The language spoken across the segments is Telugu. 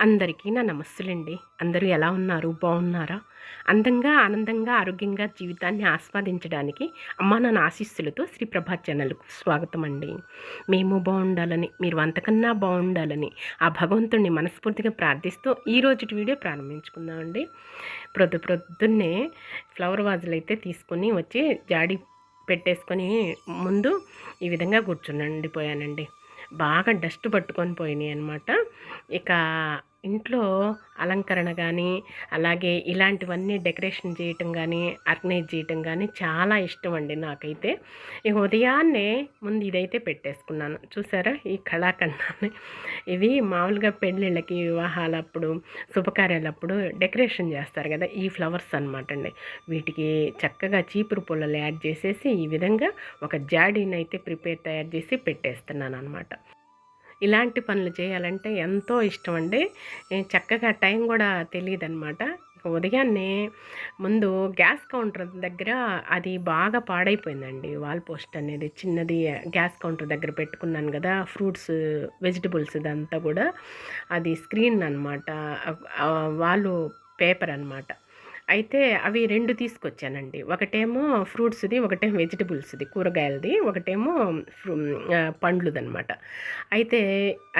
అందరికీ నా నమస్సులండి అందరూ ఎలా ఉన్నారు? బాగున్నారా? అందంగా ఆనందంగా ఆరోగ్యంగా జీవితాన్ని ఆస్వాదించడానికి అమ్మా నాన్న ఆశీస్సులతో శ్రీ ప్రభా ఛానల్కు స్వాగతం అండి మేము బాగుండాలని మీరు అంతకన్నా బాగుండాలని ఆ భగవంతుడిని మనస్ఫూర్తిగా ప్రార్థిస్తూ ఈ రోజు వీడియో ప్రారంభించుకుందామండి. ప్రొద్దు ప్రొద్దున్నే ఫ్లవర్ వాజులు అయితే తీసుకొని వచ్చి జాడి పెట్టేసుకొని ముందు ఈ విధంగా కూర్చుండిపోయానండి. బాగా డస్ట్ పట్టుకొని పోయినాయి అనమాట ఇక ఇంట్లో అలంకరణ కానీ అలాగే ఇలాంటివన్నీ డెకరేషన్ చేయటం కానీ ఆర్గనైజ్ చేయటం కానీ చాలా ఇష్టం అండి నాకైతే. ఈ ఉదయాన్నే ముందు ఇదైతే పెట్టేసుకున్నాను. చూసారా ఈ కళాఖండాన్ని? ఇవి మామూలుగా పెళ్ళిళ్ళకి వివాహాలప్పుడు శుభకార్యాలప్పుడు డెకరేషన్ చేస్తారు కదా ఈ ఫ్లవర్స్ అనమాట అండి వీటికి చక్కగా చీపురు పుల్లలు యాడ్ చేసేసి ఈ విధంగా ఒక జాడీని అయితే ప్రిపేర్ తయారు చేసి పెట్టేస్తున్నాను అనమాట ఇలాంటి పనులు చేయాలంటే ఎంతో ఇష్టం అండి. చక్కగా టైం కూడా తెలియదు అనమాట ఉదయాన్నే ముందు గ్యాస్ కౌంటర్ దగ్గర అది బాగా పాడైపోయిందండి. వాల్ పోస్ట్ అనేది చిన్నది గ్యాస్ కౌంటర్ దగ్గర పెట్టుకున్నాను కదా ఫ్రూట్స్ వెజిటబుల్స్ ఇదంతా కూడా. అది స్క్రీన్ అనమాట వాళ్ళు పేపర్ అనమాట అయితే అవి రెండు తీసుకొచ్చానండి. ఒకటేమో ఫ్రూట్స్ది ఒకటేమో వెజిటబుల్స్ది కూరగాయలది ఒకటేమో పండ్లుదనమాట అయితే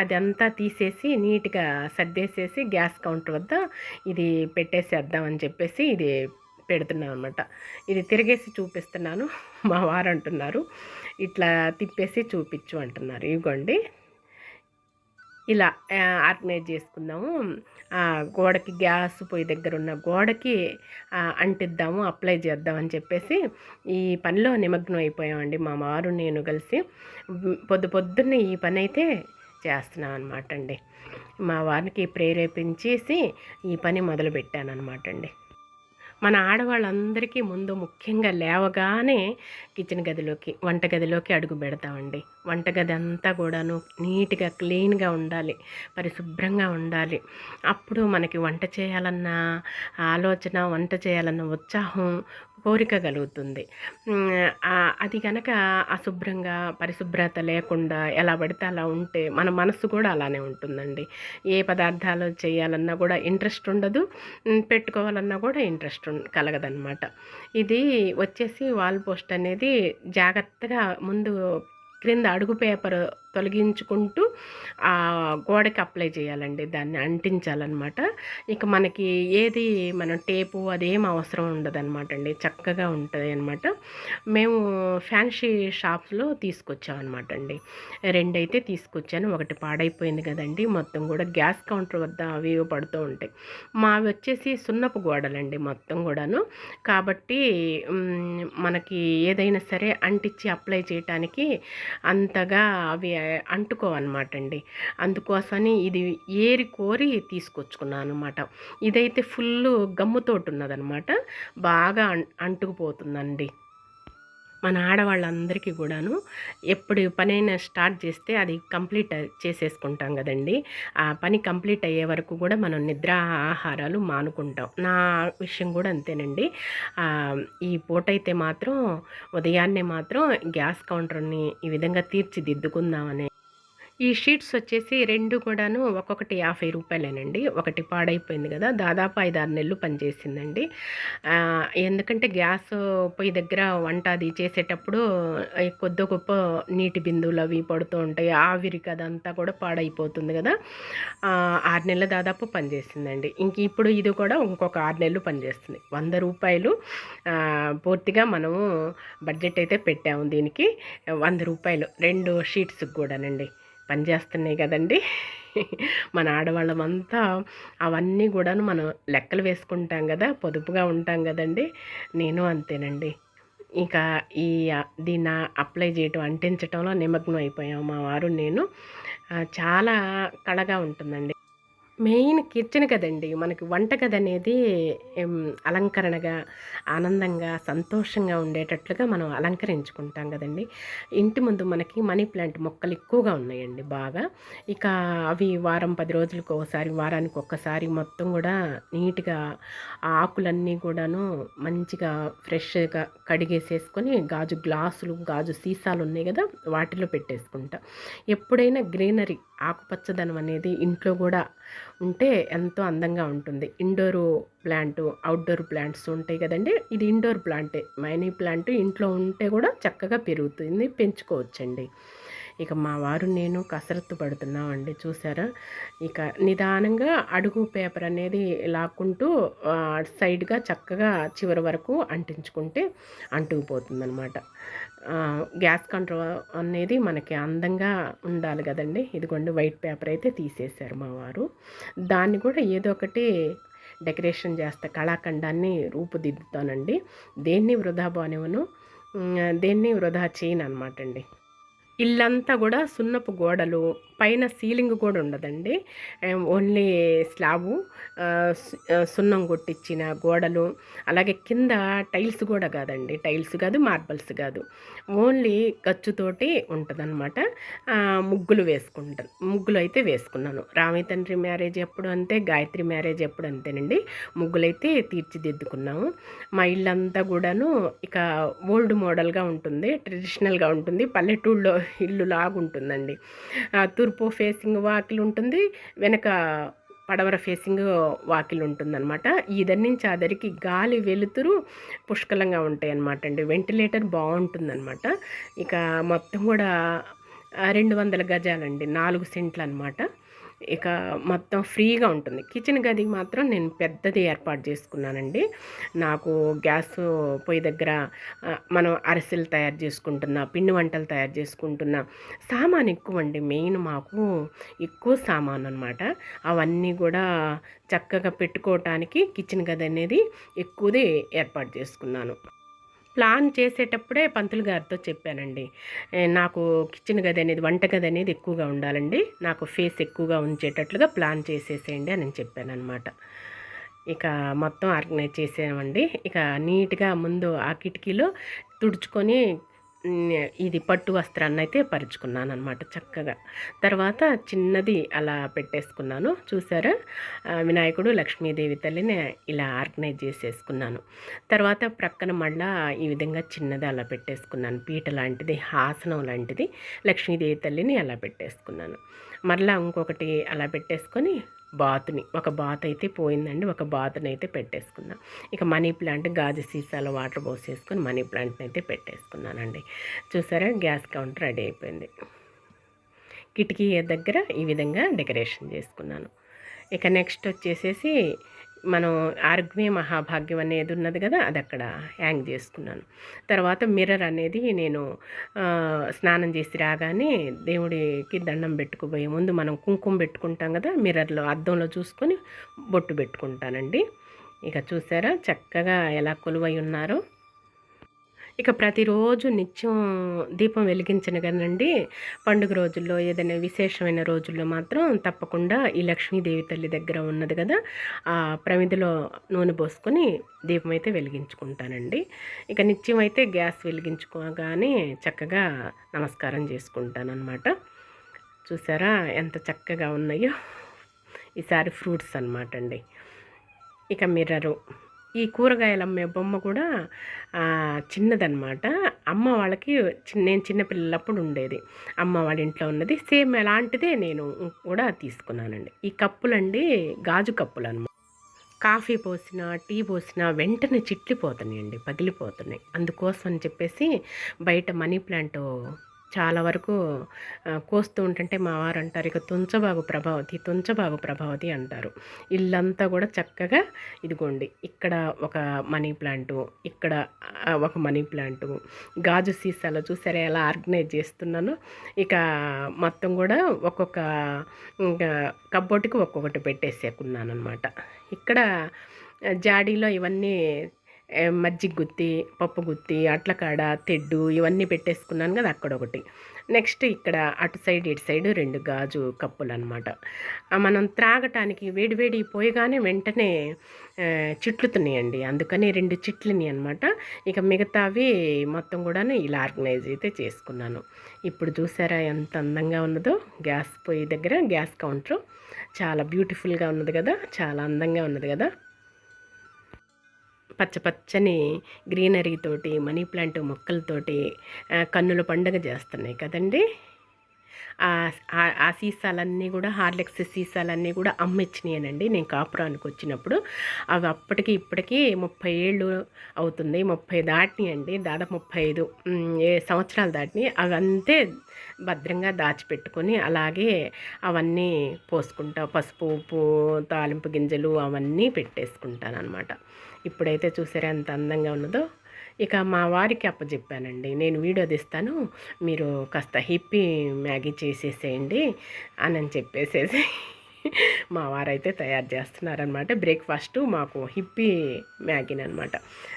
అదంతా తీసేసి నీట్గా సర్దేసేసి గ్యాస్ కౌంటర్ వద్ద ఇది పెట్టేసేద్దామని చెప్పేసి ఇది పెడుతున్నాను అనమాట ఇది తిరిగేసి చూపిస్తున్నాను. మా వారు అంటున్నారు ఇట్లా తిప్పేసి చూపించు అంటున్నారు. ఇవ్వండి. ఇలా ఆర్గనైజ్ చేసుకుందాము. గోడకి గ్యాస్ పొయ్యి దగ్గర ఉన్న గోడకి అంటిద్దాము అప్లై చేద్దామని చెప్పేసి ఈ పనిలో నిమగ్నం అయిపోయామండి మా వారు నేను కలిసి. పొద్దు పొద్దున్నే ఈ పని అయితే చేస్తున్నాం అనమాట అండి. మా వారికి ప్రేరేపించేసి ఈ పని మొదలుపెట్టాను అనమాట అండి. మన ఆడవాళ్ళందరికీ ముందు ముఖ్యంగా లేవగానే కిచెన్ గదిలోకి వంటగదిలోకి అడుగు పెడతామండి. వంటగది అంతా కూడాను నీట్గా క్లీన్గా ఉండాలి పరిశుభ్రంగా ఉండాలి. అప్పుడు మనకి వంట చేయాలన్న ఆలోచన వంట చేయాలన్న ఉత్సాహం కోరిక కలుగుతుంది. అది కనుక అశుభ్రంగా పరిశుభ్రత లేకుండా ఎలా పడితే అలా ఉంటే మన మనసు కూడా అలానే ఉంటుందండి. ఏ పదార్థాలు చేయాలన్నా కూడా ఇంట్రెస్ట్ ఉండదు పెట్టుకోవాలన్నా కూడా ఇంట్రెస్ట్ కలగదనమాట ఇది వచ్చేసి వాల్ పోస్ట్ అనేది జాగ్రత్తగా ముందు క్రింద అడుగు పేపర్ తొలగించుకుంటూ ఆ గోడకి అప్లై చేయాలండి దాన్ని అంటించాలన్నమాట. ఇక మనకి ఏది మన టేపు అదేం అవసరం ఉండదన్నమాట అండి చక్కగా ఉంటుంది అనమాట మేము ఫ్యాన్సీ షాప్స్లో తీసుకొచ్చామన్నమాట అండి రెండైతే తీసుకొచ్చాను ఒకటి పాడైపోయింది కదండి మొత్తం కూడా గ్యాస్ కౌంటర్ వద్ద అవి పడుతూ ఉంటాయి. మావి వచ్చేసి సున్నపు గోడలండి మొత్తం కూడాను. కాబట్టి మనకి ఏదైనా సరే అంటించి అప్లై చేయటానికి అంతగా అవి అంటుకోవన్నమాట అండి అందుకోసమని ఇది ఏరి కోరి తీసుకొచ్చుకున్నాను అనమాట ఇదైతే ఫుల్ గమ్ముతోటి ఉన్నదనమాట బాగా అంటుకుపోతుందండి. మన ఆడవాళ్ళందరికీ కూడాను ఎప్పుడు పనైనా స్టార్ట్ చేస్తే అది కంప్లీట్ చేసేసుకుంటాం కదండి. ఆ పని కంప్లీట్ అయ్యే వరకు కూడా మనం నిద్ర ఆహారాలు మానుకుంటాం. నా విషయం కూడా అంతేనండి. ఈ పూట అయితే మాత్రం ఉదయాన్నే మాత్రం గ్యాస్ కౌంటర్ని ఈ విధంగా తీర్చిదిద్దుకుందామనే ఈ షీట్స్ వచ్చేసి రెండు కూడాను ఒక్కొక్కటి యాభై రూపాయలేనండి. ఒకటి పాడైపోయింది కదా దాదాపు ఐదు ఆరు నెలలు పనిచేసిందండి. ఎందుకంటే గ్యాస్ పొయ్యి దగ్గర వంట అది చేసేటప్పుడు కొద్ది గొప్ప నీటి బిందువులు అవి పడుతూ ఉంటాయి. ఆవిరికి అదంతా కూడా పాడైపోతుంది కదా. ఆరు నెలలు దాదాపు పనిచేసిందండి. ఇంక ఇప్పుడు ఇది కూడా ఇంకొక ఆరు నెలలు పనిచేస్తుంది. వంద రూపాయలు పూర్తిగా మనము బడ్జెట్ అయితే పెట్టాము దీనికి. వంద రూపాయలు రెండు షీట్స్కి కూడానండి. పనిచేస్తున్నాయి కదండి. మన ఆడవాళ్ళమంతా అవన్నీ కూడాను మనం లెక్కలు వేసుకుంటాం కదా పొదుపుగా ఉంటాం కదండి. నేను అంతేనండి. ఇంకా ఈ దీన్ని అప్లై చేయటం అంటించటంలో నిమగ్నం అయిపోయాం మా వారు నేను. చాలా కళగా ఉంటుందండి. మెయిన్ కిచెన్ కదండి. మనకి వంటగది అనేది అలంకరణగా ఆనందంగా సంతోషంగా ఉండేటట్లుగా మనం అలంకరించుకుంటాం కదండి. ఇంటి ముందు మనకి మనీ ప్లాంట్ మొక్కలు ఎక్కువగా ఉన్నాయండి బాగా. ఇక అవి వారం పది రోజులకు ఒకసారి వారానికి ఒక్కసారి మొత్తం కూడా నీట్గా ఆకులన్నీ కూడాను మంచిగా ఫ్రెష్గా కడిగేసేసుకొని గాజు గ్లాసులు గాజు సీసాలు ఉన్నాయి కదా వాటిలో పెట్టేసుకుంటా. ఎప్పుడైనా గ్రీనరీ ఆకుపచ్చదనం అనేది ఇంట్లో కూడా ఉంటే ఎంతో అందంగా ఉంటుంది. ఇండోరు ప్లాంట్ అవుట్డోర్ ప్లాంట్స్ ఉంటాయి కదండి. ఇది ఇండోర్ ప్లాంటే. మనీ ప్లాంట్ ఇంట్లో ఉంటే కూడా చక్కగా పెరుగుతుంది పెంచుకోవచ్చండి. ఇక మా వారు నేను కసరత్తు పడుతున్నామండి చూసారా? ఇక నిదానంగా అడుగు పేపర్ అనేది లాక్కుంటూ సైడ్గా చక్కగా చివరి వరకు అంటించుకుంటే అంటుకుపోతుంది అనమాట గ్యాస్ కంట్రోల్ అనేది మనకి అందంగా ఉండాలి కదండి. ఇదిగోండి వైట్ పేపర్ అయితే తీసేశారు మా వారు. దాన్ని కూడా ఏదో ఒకటి డెకరేషన్ చేస్తా కళాఖండాన్ని రూపుదిద్దుతానండి. దేన్ని వృధా బానివను? దేన్ని వృధా చేయను అనమాట అండి. ఇల్లంతా కూడా సున్నపు గోడలు పైన సీలింగ్ కూడా ఉండదండి. ఓన్లీ స్లాబు సున్నం కొట్టించిన గోడలు అలాగే కింద టైల్స్ కూడా కాదండి. టైల్స్ కాదు మార్బల్స్ కాదు. ఓన్లీ ఖర్చుతోటి ఉంటుందన్నమాట. ముగ్గులు వేసుకుంటాను ముగ్గులు అయితే వేసుకున్నాను. రామయ్య తండ్రి మ్యారేజ్ ఎప్పుడు అంతే గాయత్రి మ్యారేజ్ ఎప్పుడు అంతేనండి. ముగ్గులైతే తీర్చిదిద్దుకున్నాము. మా ఇల్లంతా కూడాను ఇక ఓల్డ్ మోడల్గా ఉంటుంది ట్రెడిషనల్గా ఉంటుంది. పల్లెటూళ్ళలో ఇల్లు లాగుంటుందండి తూర్పు ఫేసింగ్ వాకిల్ ఉంటుంది వెనక పడవర ఫేసింగ్ వాకిల్ ఉంటుందన్నమాట. ఇదరి నుంచి అదరికి గాలి వెలుతురు పుష్కలంగా ఉంటాయి అన్నమాట అండి. వెంటిలేటర్ బాగుంటుందన్నమాట. ఇక మొత్తం కూడా రెండు వందల గజాలండి నాలుగు సెంట్లు అనమాట ఇక మొత్తం ఫ్రీగా ఉంటుంది. కిచెన్ గది మాత్రం నేను పెద్దది ఏర్పాటు చేసుకున్నానండి. నాకు గ్యాస్ పొయ్యి దగ్గర మనం అరిసెలు తయారు చేసుకుంటున్నా పిండి వంటలు తయారు చేసుకుంటున్నా సామాన్ ఎక్కువ అండి మెయిన్ మాకు ఎక్కువ సామాన్ అనమాట అవన్నీ కూడా చక్కగా పెట్టుకోవటానికి కిచెన్ గది అనేది ఎక్కువది ఏర్పాటు చేసుకున్నాను. ప్లాన్ చేసేటప్పుడే పంతులు గారితో చెప్పానండి. నాకు కిచెన్ గది అనేది వంట గది అనేది ఎక్కువగా ఉండాలండి. నాకు ఫేస్ ఎక్కువగా ఉంచేటట్లుగా ప్లాన్ చేసేసేయండి అని చెప్పాను అనమాట ఇక మొత్తం ఆర్గనైజ్ చేసామండి ఇక నీట్గా ముందు ఆ కిటికీలో తుడుచుకొని ఇది పట్టు వస్త్రాన్ని అయితే పరుచుకున్నాను అనమాట చక్కగా. తర్వాత చిన్నది అలా పెట్టేసుకున్నాను చూసారా? వినాయకుడు లక్ష్మీదేవి తల్లిని ఇలా ఆర్గనైజ్ చేసేసుకున్నాను. తర్వాత ప్రక్కన మళ్ళా ఈ విధంగా చిన్నది అలా పెట్టేసుకున్నాను. పీట లాంటిది హాసనం లాంటిది లక్ష్మీదేవి తల్లిని అలా పెట్టేసుకున్నాను. మరలా ఇంకొకటి అలా పెట్టేసుకొని బాత్ని. ఒక బాత్ అయితే పోయిందండి. ఒక బాతుని అయితే పెట్టేసుకున్నా. ఇక మనీ ప్లాంట్ గాజు సీసాలో వాటర్ పోసేసుకుని మనీ ప్లాంట్ని అయితే పెట్టేసుకున్నానండి. చూసారా? గ్యాస్ కౌంటర్ రెడీ అయిపోయింది. కిటికీ దగ్గర ఈ విధంగా డెకరేషన్ చేసుకున్నాను. ఇక నెక్స్ట్ వచ్చేసేసి మనం ఆరోగ్య మహాభాగ్యం అనేది ఉన్నది కదా అది అక్కడ హ్యాంగ్ చేసుకున్నాను. తర్వాత మిర్రర్ అనేది నేను స్నానం చేసి రాగానే దేవుడికి దండం పెట్టుకుపోయే ముందు మనం కుంకుమ పెట్టుకుంటాం కదా మిర్రర్లో అద్దంలో చూసుకొని బొట్టు పెట్టుకుంటానండి. ఇక చూసారా చక్కగా ఎలా కొలువై ఉన్నారో. ఇక ప్రతిరోజు నిత్యం దీపం వెలిగించిన కదండి పండుగ రోజుల్లో ఏదైనా విశేషమైన రోజుల్లో మాత్రం తప్పకుండా ఈ లక్ష్మీదేవి తల్లి దగ్గర ఉన్నది కదా ఆ ప్రమిదిలో నూనె పోసుకొని దీపం అయితే వెలిగించుకుంటానండి. ఇక నిత్యం అయితే గ్యాస్ వెలిగించుకోగానే చక్కగా నమస్కారం చేసుకుంటాను అనమాట చూసారా ఎంత చక్కగా ఉన్నాయో. ఈసారి ఫ్రూట్స్ అనమాట అండి. ఇక మిర్రరు. ఈ కూరగాయలు అమ్మే బొమ్మ కూడా చిన్నదనమాట అమ్మ వాళ్ళకి నేను చిన్నపిల్లలప్పుడు ఉండేది. అమ్మ వాళ్ళ ఇంట్లో ఉన్నది. సేమ్ ఎలాంటిదే నేను కూడా తీసుకున్నానండి. ఈ కప్పులండి గాజు కప్పులు అనమాట కాఫీ పోసినా టీ పోసినా వెంటనే చిట్లిపోతున్నాయండి పగిలిపోతున్నాయి. అందుకోసం అని చెప్పేసి బయట మనీ ప్లాంట్ చాలా వరకు కోస్తూ ఉంటుంటే మా వారు అంటారు ఇక తుంచబాబు ప్రభావతి తుంచబాబు ప్రభావతి అంటారు. ఇల్లంతా కూడా చక్కగా ఇదిగోండి ఇక్కడ ఒక మనీ ప్లాంటు ఇక్కడ ఒక మనీ ప్లాంటు గాజు సీసాలో చూసారా ఎలా ఆర్గనైజ్ చేస్తున్నాను? ఇక మొత్తం కూడా ఒక్కొక్క కబ్బోటికి ఒక్కొక్కటి పెట్టేసేకున్నాను అనమాట ఇక్కడ జాడీలో ఇవన్నీ మజ్జిగ గుత్తి పప్పు గుత్తి అట్లకాడ తెడ్డు ఇవన్నీ పెట్టేసుకున్నాను కదా అక్కడ ఒకటి. నెక్స్ట్ ఇక్కడ అటు సైడ్ ఇటు సైడ్ రెండు గాజు కప్పులు అనమాట మనం త్రాగటానికి వేడివేడి పోయగానే వెంటనే చిట్లుతున్నాయండి. అందుకని రెండు చిట్లుని అనమాట ఇక మిగతావి మొత్తం కూడాను ఇలా ఆర్గనైజ్ అయితే చేసుకున్నాను. ఇప్పుడు చూసారా ఎంత అందంగా ఉన్నదో. గ్యాస్ పొయ్యి దగ్గర గ్యాస్ కౌంటర్. చాలా బ్యూటిఫుల్గా ఉన్నది కదా. చాలా అందంగా ఉన్నది కదా. పచ్చపచ్చని గ్రీనరీతోటి మనీ ప్లాంట్ మొక్కలతోటి కన్నుల పండుగ చేస్తున్నాయి కదండి. ఆ సీసాలన్నీ కూడా హార్లెక్స్ సీసాలన్నీ కూడా అమ్మిచ్చినాయనండి. నేను కాపురానికి వచ్చినప్పుడు. అవి అప్పటికి ఇప్పటికీ ముప్పై ఏళ్ళు అవుతుంది. ముప్పై దాటినాయండి. దాదాపు ముప్పై ఐదు ఏ సంవత్సరాలు దాటినాయి. అవి అంతే భద్రంగా దాచిపెట్టుకొని అలాగే అవన్నీ పోసుకుంటా పసుపు ఉప్పు తాలింపు గింజలు అవన్నీ పెట్టేసుకుంటాను అనమాట ఇప్పుడైతే చూసారా ఎంత అందంగా ఉన్నదో. ఇక మా వారికి అప్పచెప్పానండి నేను వీడియో తీస్తాను. మీరు కాస్త హిప్పీ మ్యాగీ చేసేసేయండి అని చెప్పేసేసి. మా వారైతే తయారు చేస్తున్నారనమాట బ్రేక్ఫాస్ట్ మాకు హిప్పీ మ్యాగీని అనమాట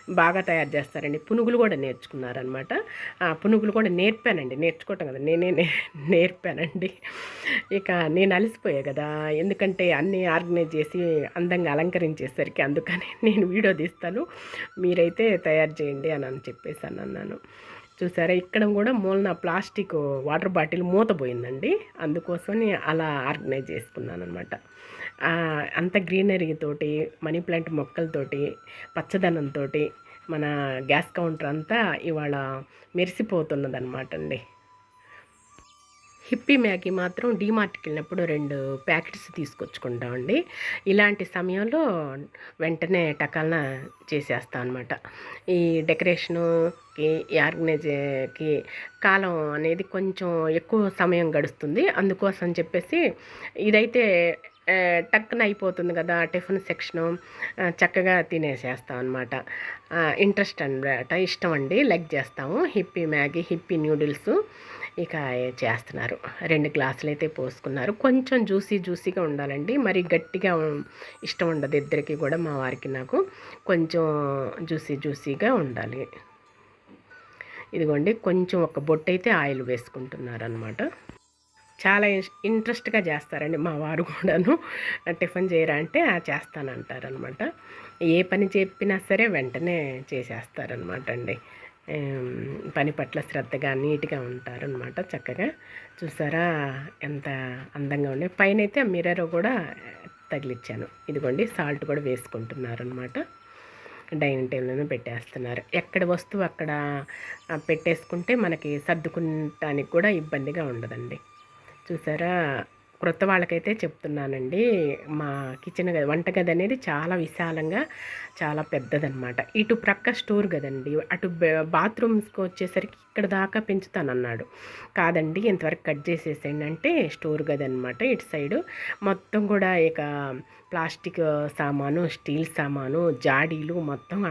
బాగా తయారు చేస్తారండి. పునుగులు కూడా నేర్చుకున్నారనమాట పునుగులు కూడా నేర్పానండి. నేర్చుకోవటం కదా. నేనే నేర్పానండి. ఇక నేను అలసిపోయా కదా. ఎందుకంటే అన్నీ ఆర్గనైజ్ చేసి అందంగా అలంకరించేసరికి అందుకని నేను వీడియో తీస్తాను. మీరైతే తయారు చేయండి అని అని చెప్పేసి అన్నాను. చూసారా? ఇక్కడ కూడా మూలన ప్లాస్టిక్ వాటర్ బాటిల్ మూత పోయిందండి. అందుకోసమని అలా ఆర్గనైజ్ చేసుకున్నాను అనమాట అంత గ్రీనరీతోటి మనీ ప్లాంట్ మొక్కలతోటి పచ్చదనంతో మన గ్యాస్ కౌంటర్ అంతా ఇవాళ మెరిసిపోతున్నదనమాట అండి హిప్పీ మ్యాగీ మాత్రం డీమార్ట్కి వెళ్ళినప్పుడు రెండు ప్యాకెట్స్ తీసుకొచ్చుకుంటామండి. ఇలాంటి సమయంలో వెంటనే టకాలన చేసేస్తాం అనమాట ఈ డెకరేషనుకి ఈ కాలం అనేది కొంచెం ఎక్కువ సమయం గడుస్తుంది. అందుకోసం చెప్పేసి ఇదైతే టక్కున అయిపోతుంది కదా టిఫిన్ సెక్షను చక్కగా తినేసేస్తాం అనమాట ఇంట్రెస్ట్ అనమాట ఇష్టం అండి. లైక్ చేస్తాము. హిప్పీ మ్యాగీ హిప్పీ న్యూడిల్స్ ఇక చేస్తున్నారు. రెండు గ్లాసులు అయితే పోసుకున్నారు. కొంచెం జ్యూసీ జ్యూసీగా ఉండాలండి. మరి గట్టిగా ఇష్టం ఉండదు ఇద్దరికి కూడా మా వారికి నాకు. కొంచెం జ్యూసీ జ్యూసీగా ఉండాలి. ఇదిగోండి కొంచెం ఒక బొట్టు అయితే ఆయిల్ వేసుకుంటున్నారు అనమాట చాలా ఇంట్రెస్ట్గా చేస్తారండి మా వారు కూడాను. టిఫిన్ చేయరా అంటే చేస్తానంటారనమాట ఏ పని చెప్పినా సరే వెంటనే చేసేస్తారనమాట అండి. పని పట్ల శ్రద్ధగా నీట్గా ఉంటారనమాట చక్కగా. చూసారా ఎంత అందంగా ఉండే. పైన అయితే మిర్రర్ కూడా తగిలిచ్చాను. ఇదిగోండి సాల్ట్ కూడా వేసుకుంటున్నారు అనమాట డైనింగ్ టేబుల్లోనే పెట్టేస్తున్నారు. ఎక్కడ వస్తువు అక్కడ పెట్టేసుకుంటే మనకి సర్దుకుంటానికి కూడా ఇబ్బందిగా ఉండదండి. చూసారా క్రొత్త వాళ్ళకైతే చెప్తున్నానండి. మా కిచెన్ గది వంటగది అనేది చాలా విశాలంగా చాలా పెద్దదనమాట ఇటు ప్రక్క స్టోర్ కదండి అటు బాత్రూమ్స్కి వచ్చేసరికి ఇక్కడ దాకా పెంచుతానన్నాడు. కాదండి ఇంతవరకు కట్ చేసేసేయండి అంటే స్టోర్ గది అనమాట ఇటు సైడు. మొత్తం కూడా ఇక ప్లాస్టిక్ సామాను స్టీల్ సామాను జాడీలు మొత్తం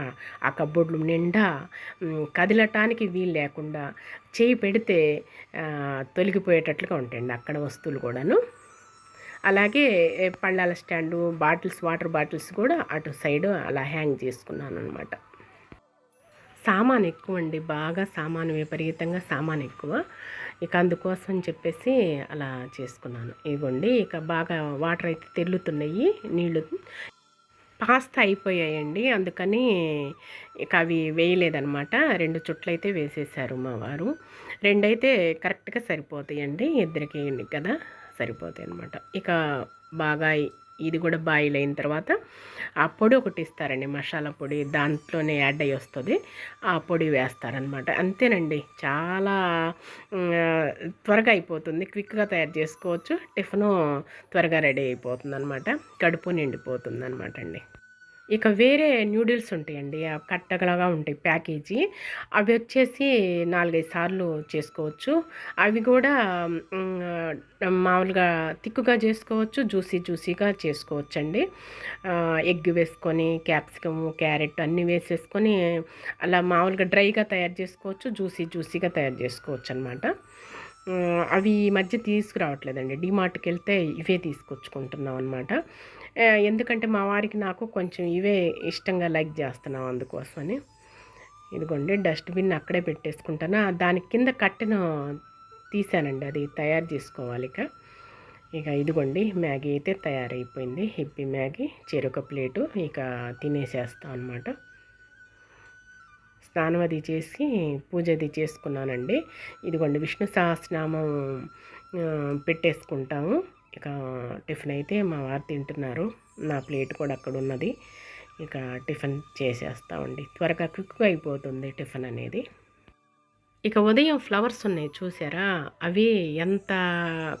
ఆ కబోర్డ్లు నిండా కదిలటానికి వీలు లేకుండా చేయి పెడితే తొలగిపోయేటట్లుగా ఉంటాయండి అక్కడ వస్తువులు కూడాను. అలాగే పళ్ళాల స్టాండు బాటిల్స్ వాటర్ బాటిల్స్ కూడా అటు సైడ్ అలా హ్యాంగ్ చేసుకున్నాను అనమాట సామాన్ ఎక్కువ అండి. బాగా సామాను విపరీతంగా సామాన్ ఎక్కువ. ఇక అందుకోసం చెప్పేసి అలా చేసుకున్నాను. ఇవ్వండి ఇక బాగా వాటర్ అయితే తెల్లుతున్నాయి నీళ్ళు పాస్తా అయిపోయాయండి. అందుకని ఇక అవి వేయలేదనమాట రెండు చుట్లయితే వేసేసారు మా వారు. రెండైతే కరెక్ట్గా సరిపోతాయండి ఇద్దరికి కదా. సరిపోతాయి అనమాట ఇక బాగా ఇది కూడా బాయిల్ అయిన తర్వాత ఆ పొడి ఒకటి ఇస్తారండి మసాలా పొడి దాంట్లోనే యాడ్ అయ్యి వస్తుంది. ఆ పొడి వేస్తారనమాట అంతేనండి చాలా త్వరగా అయిపోతుంది. క్విక్గా తయారు చేసుకోవచ్చు. టిఫిను త్వరగా రెడీ అయిపోతుంది అనమాట కడుపు నిండిపోతుంది అనమాట అండి. ఇక వేరే న్యూడిల్స్ ఉంటాయండి. కట్టగలగా ఉంటాయి ప్యాకేజీ. అవి వచ్చేసి నాలుగైదు సార్లు చేసుకోవచ్చు. అవి కూడా మామూలుగా తిక్కుగా చేసుకోవచ్చు జ్యూసీ జ్యూసీగా చేసుకోవచ్చు అండి ఎగ్ వేసుకొని క్యాప్సికమ్ క్యారెట్ అన్నీ వేసేసుకొని అలా మామూలుగా డ్రైగా తయారు చేసుకోవచ్చు జ్యూసీ జ్యూసీగా తయారు చేసుకోవచ్చు అనమాట అవి ఈ మధ్య తీసుకురావట్లేదండి. డిమార్ట్కి వెళ్తే ఇవే తీసుకొచ్చుకుంటున్నాం అనమాట ఎందుకంటే మా వారికి నాకు కొంచెం ఇవే ఇష్టంగా లైక్ చేస్తున్నాం అందుకోసమని. ఇదిగోండి డస్ట్బిన్ అక్కడే పెట్టేసుకుంటాను. దాని కింద కట్టెను తీసానండి అది తయారు చేసుకోవాలి ఇక. ఇక ఇదిగోండి మ్యాగీ అయితే తయారైపోయింది. హిప్పీ మ్యాగీ చెరుక ప్లేటు ఇక తినేసేస్తాం అనమాట స్నానం అది చేసి పూజ అది చేసుకున్నానండి. ఇదిగోండి విష్ణు సహస్రనామం పెట్టేసుకుంటాము. ఇక టిఫిన్ అయితే మా వారు తింటున్నారు. నా ప్లేట్ కూడా అక్కడ ఉన్నది ఇక టిఫిన్ చేసేస్తామండి. త్వరగా క్విక్గా అయిపోతుంది టిఫిన్ అనేది. ఇక ఉదయం ఫ్లవర్స్ ఉన్నాయి చూసారా? అవి ఎంత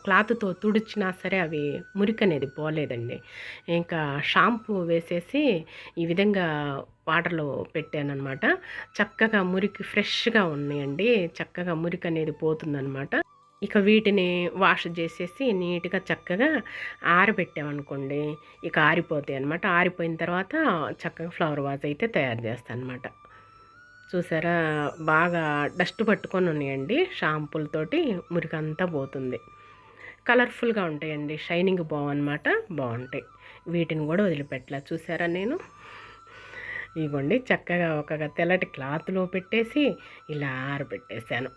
క్లాత్తో తుడిచినా సరే అవి మురికి అనేది పోలేదండి. ఇంకా షాంపూ వేసేసి ఈ విధంగా వాటర్లో పెట్టానమాట చక్కగా మురికి ఫ్రెష్గా ఉన్నాయండి. చక్కగా మురికి అనేది పోతుందన్నమాట. ఇక వీటిని వాష్ చేసేసి నీట్గా చక్కగా ఆరబెట్టామనుకోండి ఇక ఆరిపోతాయి అనమాట ఆరిపోయిన తర్వాత చక్కగా ఫ్లవర్ వాజ్ అయితే తయారు చేస్తాను అనమాట చూసారా? బాగా డస్ట్ పట్టుకొని ఉన్నాయండి. షాంపూలతోటి మురికంతా పోతుంది. కలర్ఫుల్గా ఉంటాయండి. షైనింగ్ బాగనమాట బాగుంటాయి. వీటిని కూడా వదిలిపెట్టలే. చూసారా నేను? ఇవ్వండి చక్కగా ఒక తెల్లటి క్లాత్లో పెట్టేసి ఇలా ఆరబెట్టేశాను.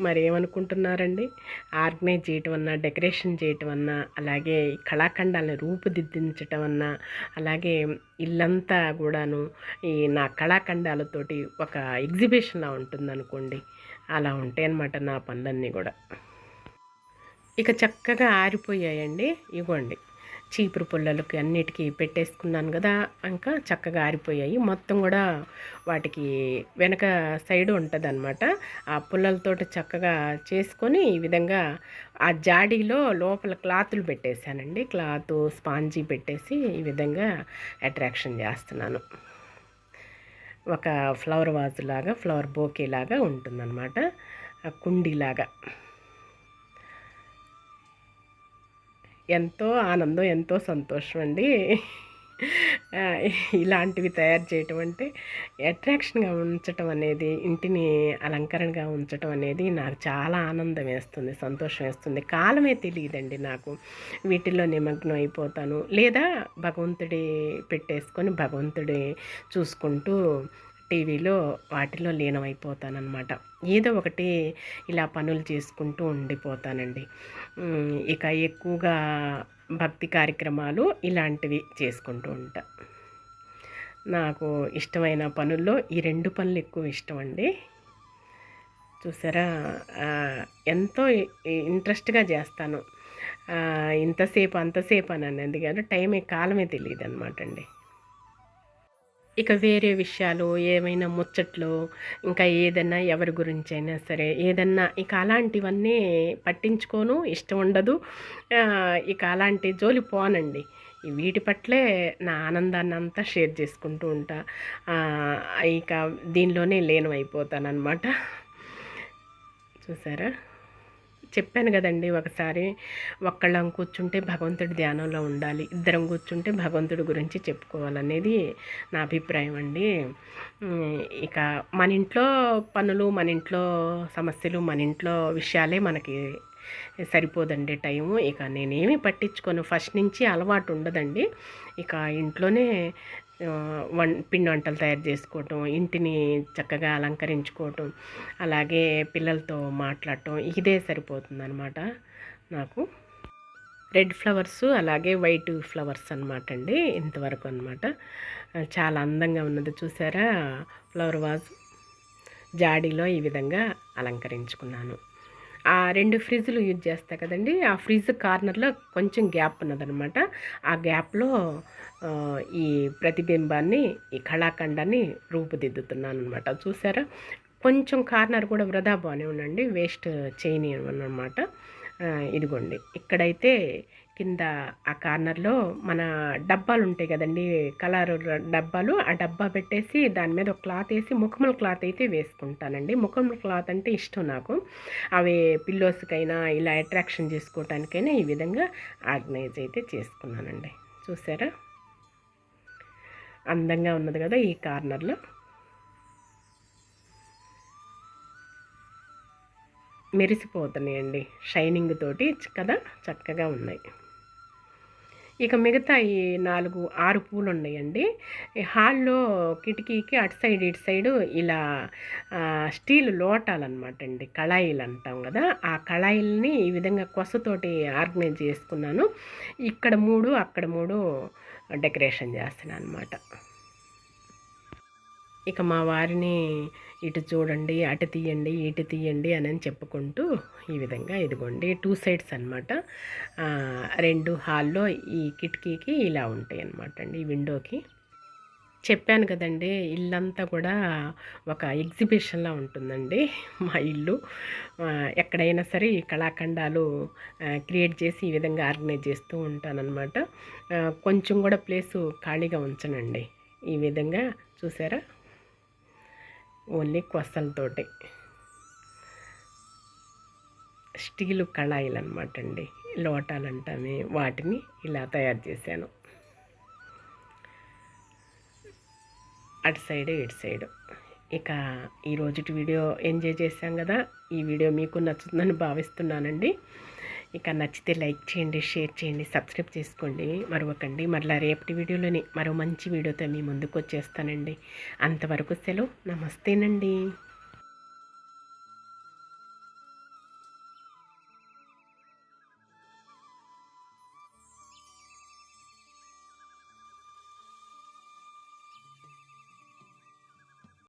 మరి ఏమనుకుంటున్నారండి ఆర్గనైజ్ చేయటం అన్నా డెకరేషన్ చేయటం అన్నా అలాగే కళాఖండాలను రూపుదిద్దించటం అన్నా అలాగే ఇల్లంతా కూడాను ఈ నా కళాఖండాలతోటి ఒక ఎగ్జిబిషన్లా ఉంటుందనుకోండి. అలా ఉంటాయి అన్నమాట నా పనులన్నీ కూడా. ఇక చక్కగా ఆరిపోయాయండి. ఇవ్వండి. చీపురు పుల్లలకి అన్నిటికీ పెట్టేసుకున్నాను కదా ఇంకా చక్కగా ఆరిపోయాయి. మొత్తం కూడా వాటికి వెనక సైడ్ ఉంటుంది అనమాట ఆ పుల్లలతోటి చక్కగా చేసుకొని ఈ విధంగా ఆ జాడీలో లోపల క్లాతులు పెట్టేశానండి. క్లాత్ స్పాంజీ పెట్టేసి ఈ విధంగా అట్రాక్షన్ చేస్తున్నాను. ఒక ఫ్లవర్ వాజ్ లాగా ఫ్లవర్ బోకే లాగా ఉంటుందన్నమాట కుండీలాగా. ఎంతో ఆనందం ఎంతో సంతోషం అండి ఇలాంటివి తయారు చేయటం అంటే అట్రాక్షన్గా ఉంచటం అనేది ఇంటిని అలంకరణగా ఉంచటం అనేది నాకు చాలా ఆనందం వేస్తుంది సంతోషం వేస్తుంది. కాలమే తెలియదండి నాకు. వీటిల్లో నిమగ్నం అయిపోతాను. లేదా భగవంతుడి పెట్టేసుకొని భగవంతుడి చూసుకుంటూ టీవీలో వాటిలో లీనమైపోతానమాట ఏదో ఒకటి ఇలా పనులు చేసుకుంటూ ఉండిపోతానండి. ఇక ఎక్కువగా భక్తి కార్యక్రమాలు ఇలాంటివి చేసుకుంటూ ఉంటా. నాకు ఇష్టమైన పనుల్లో ఈ రెండు పనులు ఎక్కువ ఇష్టం అండి చూసారా ఎంతో ఇంట్రెస్ట్గా చేస్తాను. ఇంతసేపు అంతసేపు అని అనేది కానీ టైం కాలమే తెలియదు అనమాట అండి. ఇక వేరే విషయాలు ఏమైనా ముచ్చట్లు ఇంకా ఏదన్నా ఎవరి గురించి అయినా సరే ఏదన్నా ఇక అలాంటివన్నీ పట్టించుకోను ఇష్టం ఉండదు. ఇక అలాంటి జోలి పోనండి. వీటి పట్లే నా ఆనందాన్ని అంతా షేర్ చేసుకుంటూ ఉంటా. ఇక దీనిలోనే అయిపోతానన్నమాట చూసారా? చెప్పాను కదండి ఒకసారి ఒక్కళ్ళం కూర్చుంటే భగవంతుడి ధ్యానంలో ఉండాలి. ఇద్దరం కూర్చుంటే భగవంతుడి గురించి చెప్పుకోవాలనేది నా అభిప్రాయం అండి. ఇక మన ఇంట్లో పనులు మన ఇంట్లో సమస్యలు మన ఇంట్లో విషయాలే మనకి సరిపోదండి టైము. ఇక నేనేమి పట్టించుకోను. ఫస్ట్ నుంచి అలవాటు ఉండదండి. ఇక ఇంట్లోనే వన్ పిండి వంటలు తయారు చేసుకోవటం ఇంటిని చక్కగా అలంకరించుకోవటం అలాగే పిల్లలతో మాట్లాడటం ఇదే సరిపోతుందనమాట నాకు. రెడ్ ఫ్లవర్స్ అలాగే వైట్ ఫ్లవర్స్ అనమాట అండి ఇంతవరకు అనమాట చాలా అందంగా ఉన్నది చూసారా? ఫ్లవర్ వాజ్ జాడీలో ఈ విధంగా అలంకరించుకున్నాను. ఆ రెండు ఫ్రిడ్జ్లు యూజ్ చేస్తా కదండి. ఆ ఫ్రిడ్జ్ కార్నర్లో కొంచెం గ్యాప్ ఉన్నదనమాట ఆ గ్యాప్లో ఈ ప్రతిబింబాన్ని ఈ కళాఖండాన్ని రూపుదిద్దుతున్నాను అనమాట చూసారా? కొంచెం కార్నర్ కూడా వృధా బాగానే ఉండండి వేస్ట్ చేయని అనమాట ఇదిగోండి. ఇక్కడైతే కింద ఆ కార్నర్లో మన డబ్బాలు ఉంటాయి కదండి కలర్ డబ్బాలు. ఆ డబ్బా పెట్టేసి దాని మీద ఒక క్లాత్ వేసి ముఖముల క్లాత్ అయితే వేసుకుంటానండి. ముఖముల క్లాత్ అంటే ఇష్టం నాకు. అవి పిల్లోస్కైనా ఇలా అట్రాక్షన్ చేసుకోవటానికైనా ఈ విధంగా ఆర్గనైజ్ అయితే చేసుకున్నానండి. చూసారా? అందంగా ఉన్నది కదా ఈ కార్నర్లో. మెరిసిపోతున్నాయండి. షైనింగ్ తోటి కదా చక్కగా ఉన్నాయి. ఇక మిగతా ఈ నాలుగు ఆరు పూలు ఉన్నాయండి హాల్లో కిటికీకి అటు సైడ్ ఇటు సైడు ఇలా స్టీల్ లోటాలన్నమాట అండి కళాయిలు అంటాం కదా. ఆ కళాయిల్ని ఈ విధంగా కొసతోటి ఆర్గనైజ్ చేసుకున్నాను. ఇక్కడ మూడు అక్కడ మూడు డెకరేషన్ చేస్తున్నాను అనమాట ఇక మా వారిని ఇటు చూడండి అటు తీయండి ఇటు తీయండి అని చెప్పుకుంటూ ఈ విధంగా ఇదిగోండి టూ సైడ్స్ అనమాట రెండు హాల్లో ఈ కిటికీకి ఇలా ఉంటాయి అనమాట అండి ఈ విండోకి. చెప్పాను కదండి ఇల్లంతా కూడా ఒక ఎగ్జిబిషన్లా ఉంటుందండి మా ఇల్లు. ఎక్కడైనా సరే ఈ కళాఖండాలు క్రియేట్ చేసి ఈ విధంగా ఆర్గనైజ్ చేస్తూ ఉంటానన్నమాట. కొంచెం కూడా ప్లేసు ఖాళీగా ఉంచనండి. ఈ విధంగా చూసారా? ఓన్లీ కొసలతోటి స్టీలు కళాయిలు అనమాట అండి లోటాలు అంటామే వాటిని ఇలా తయారు చేశాను. అటు సైడ్ ఇటు సైడ్. ఇక ఈరోజుటి వీడియో ఎంజాయ్ చేశాం కదా? ఈ వీడియో మీకు నచ్చుతుందని భావిస్తున్నానండి. ఇక నచ్చితే లైక్ చేయండి షేర్ చేయండి సబ్స్క్రైబ్ చేసుకోండి. మరొకండి. మరలా రేపటి వీడియోలోని మరో మంచి వీడియోతో మీ ముందుకు వచ్చేస్తానండి. అంతవరకు సెలవు. నమస్తేనండి.